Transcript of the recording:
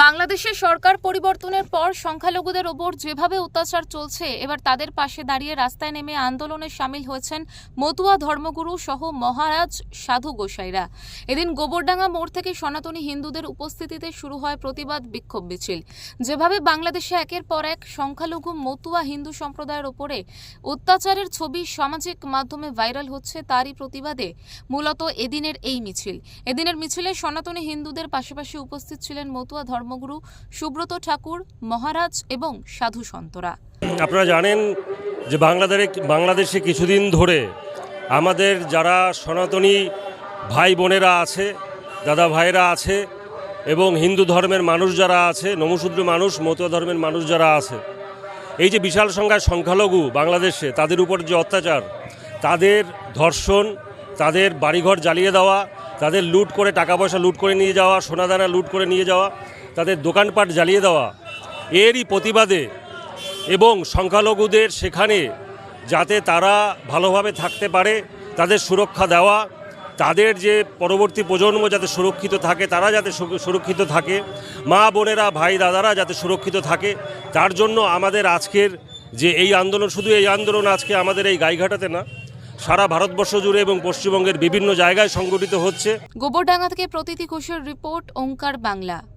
বাংলাদেশে সরকার পরিবর্তনের পর সংখ্যালঘুদের ওপর যেভাবে অত্যাচার চলছে, এবার তাদের পাশে দাঁড়িয়ে রাস্তায় নেমে আন্দোলনে সামিল হয়েছেন মতুয়া ধর্মগুরু সহ মহারাজ সাধু গোসাইরা। এদিন গোবরডাঙ্গা মোড় থেকে সনাতনী হিন্দুদের উপস্থিতিতে শুরু হয় প্রতিবাদ বিক্ষোভ মিছিল। যেভাবে বাংলাদেশে একের পর এক সংখ্যালঘু মতুয়া হিন্দু সম্প্রদায়ের ওপরে অত্যাচারের ছবি সামাজিক মাধ্যমে ভাইরাল হচ্ছে, তারই প্রতিবাদে মূলত এদিনের এই মিছিল। এদিনের মিছিলে সনাতনী হিন্দুদের পাশাপাশি উপস্থিত ছিলেন মতুয়া ধর্মগুরু সুব্রত ঠাকুর, মহারাজ এবং সাধু সন্তরা। আপনারা জানেন যে বাংলাদেশে বাংলাদেশে কিছুদিন ধরে আমাদের যারা সনাতনী ভাই বোনেরা আছে, দাদা ভাইরা আছে এবং হিন্দু ধর্মের মানুষ যারা আছে নমশূদ্র মানুষ, মতুয়া ধর্মের মানুষ যারা আছে, এই যে বিশাল সংখ্যায় সংখ্যালঘু বাংলাদেশে, তাদের উপর যে অত্যাচার, তাদের ধর্ষণ, তাদের বাড়িঘর জ্বালিয়ে দেওয়া তাদের লুট করে টাকা পয়সা লুট করে নিয়ে যাওয়া, সোনাদানা লুট করে নিয়ে যাওয়া, তাদের দোকানপাট জ্বালিয়ে দেওয়া, এরই প্রতিবাদে এবং সংখ্যালঘুদের সেখানে যাতে তারা ভালোভাবে থাকতে পারে, তাদের সুরক্ষা দেওয়া, তাদের যে পরবর্তী প্রজন্ম যাতে সুরক্ষিত থাকে, তারা যাতে সুরক্ষিত থাকে, মা বোনেরা, ভাই দাদারা যাতে সুরক্ষিত থাকে, তার জন্য আমাদের আজকের যে এই আন্দোলন, শুধু এই আন্দোলন আজকে আমাদের এই গাইঘাটাতে না সারা ভারতবর্ষ জুড়ে এবং পশ্চিমবঙ্গের বিভিন্ন জায়গায় সংগঠিত হচ্ছে। গোবরডাঙ্গা থেকে প্রতীতি ঘোষের রিপোর্ট, ওঙ্কার বাংলা।